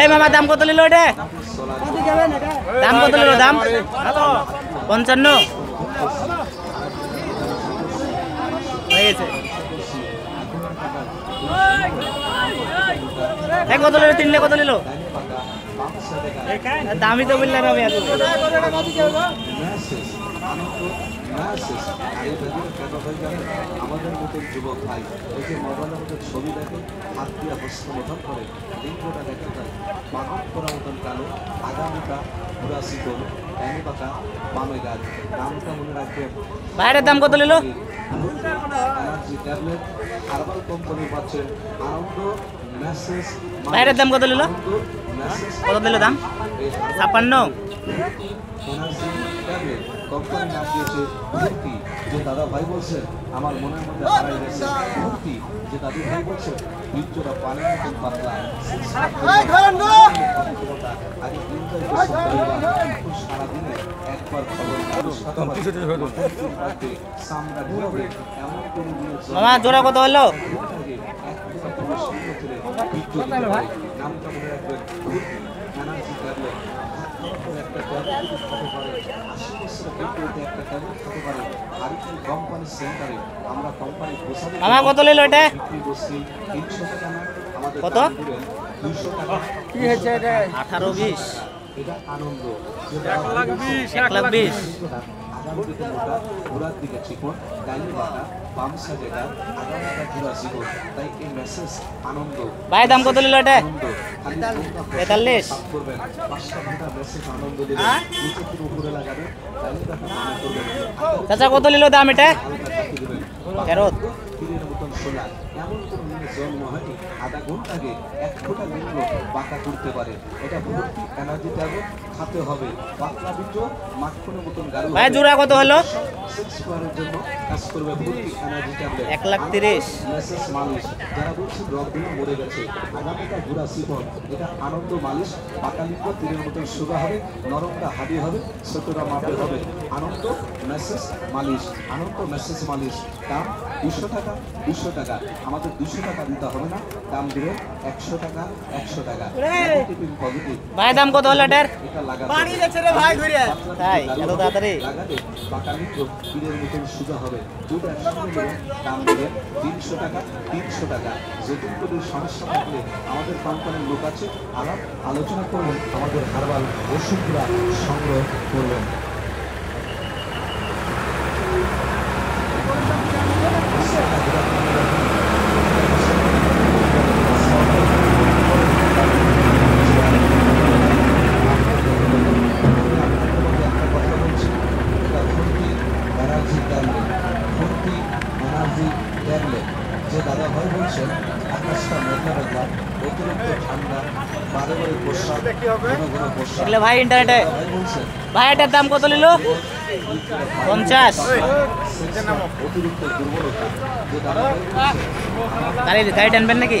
এই মামা, দাম কত নিল দাম কত নিল, দাম? পঞ্চান্ন। হয়ে গেছে কত নিল? তিনলে কত নিল? দামই তো বললাম আমি এত আমাদের মতন যুবক ভাই যে মোবাইলের মধ্যে ছবি দেখে হাত দিয়ে করে লিঙ্গটা দেখতে পাই মাখন করার মতন কালো আগামীটা শিকল প্যানি পাকা বামে গাছ নামটা মনে রাখবেন বাইরের দাম কত নিল? বাইরের দাম কত নিল? কত দিল দাম? ছাপ্পান্ন। কোম্পানি নাম দিয়েছে যে দাদা ভাই বলছেন আমার মনের মধ্যে হারাই গেছে মূর্তি যে দাদু ভাই বলছেন বীর্যটা পানির মতন পাতলা আগে তিনটাই বছর পরিবার, এখন সারাদিনে একবার খবর এমন জোড়া কত হলো। নামটা মনে রাখবেন ট্যাবলেট একটা ট্যাবলেট পারে একটা ট্যাবলেট পারে সেন্টারে আমরা কোম্পানি কত নিল এটা? বিক্রি করছি তিনশো টাকা আমাদের কত? টাকা কি হয়েছে এটা? আঠারো বিশ। এটা আনন্দ এক লাখ বিশ। দিকে মোটা ঘোড়ার দিকে চিকন ডাইনি বাটা বাম সাইডে ডাল আগামীটা ঘোড়া চিকন তাই এই মেসেজ আনন্দ ভাই দাম কত নিল এটা? আনন্দ খালি ফোনটা তেতাল্লিশ। করবেন? পাঁচটা ঘণ্টা মেসেজ আনন্দ দেবেন। নিচে থেকে উপরে লাগাবেন ডাইনিটা মনে করবেন। চাচা কত নিল দাম এটা? হালকা চাকি দেবেন। ফেরত। তীরের মতন সোজা এমন কোন জন্ম হয়নি। আধা ঘণ্টা আগে এক ফোঁটা লিঙ্গ বাঁকা করতে পারে। এটা ভর্তি এনার্জি ট্যাবলেট খাতে হবে। পাতলা বীজ মাখনের মতন গাড়ি ভাই জোড়া কত হলো? জন্য কাজ করবে ভর্তি এনার্জি ট্যাবলেট এক লাখ তিরিশ। মেসেজ মালিশ। যারা বলছে রকগুলো মরে গেছে আগামীকাল গুড়া শিফন এটা আনন্দ মালিশ। পাকা লিঙ্গ তীরের মতন সোজা হবে নরমটা হাডি হবে ছোটরা মাপে হবে। আনন্দ মেসেজ মালিশ। আনন্দ মেসেজ মালিশ। দাম দুশো টাকা দুশো টাকা। আমাদের দুশো টাকা দিতে হবে না। দাম দিবে একশো টাকা একশো টাকা। ভাই দাম কত হলো এটার? পানি যাচ্ছে রে ভাই ঘুরে তাই এত তাড়াতাড়ি? মতন সোজা হবে। দুটো একসঙ্গে দাম দেবেন তিনশো টাকা তিনশো টাকা। কোনো সমস্যা থাকলে আমাদের কোম্পানির লোক আছে আলাপ আলোচনা করবেন। আমাদের হারবাল ওষুধগুলা সংগ্রহ করবেন একটা কথা বলছি এটা ভর্তি এনার্জি ট্যাবলেট ভর্তি ট্যাবলেট যে দাদা ভাই বলছেন আকাশটা মেঘা মেঘা অতিরিক্ত ঠান্ডা বারে বারে বর্ষা ঘন ঘন বর্ষা। ভাই ইন্টারনেটে ভাই এটার দাম কত নিল? পঞ্চাশ। অতিরিক্ত দুর্বলতা। যে দাদা গাড়ি গাড়ি টানবেন নাকি?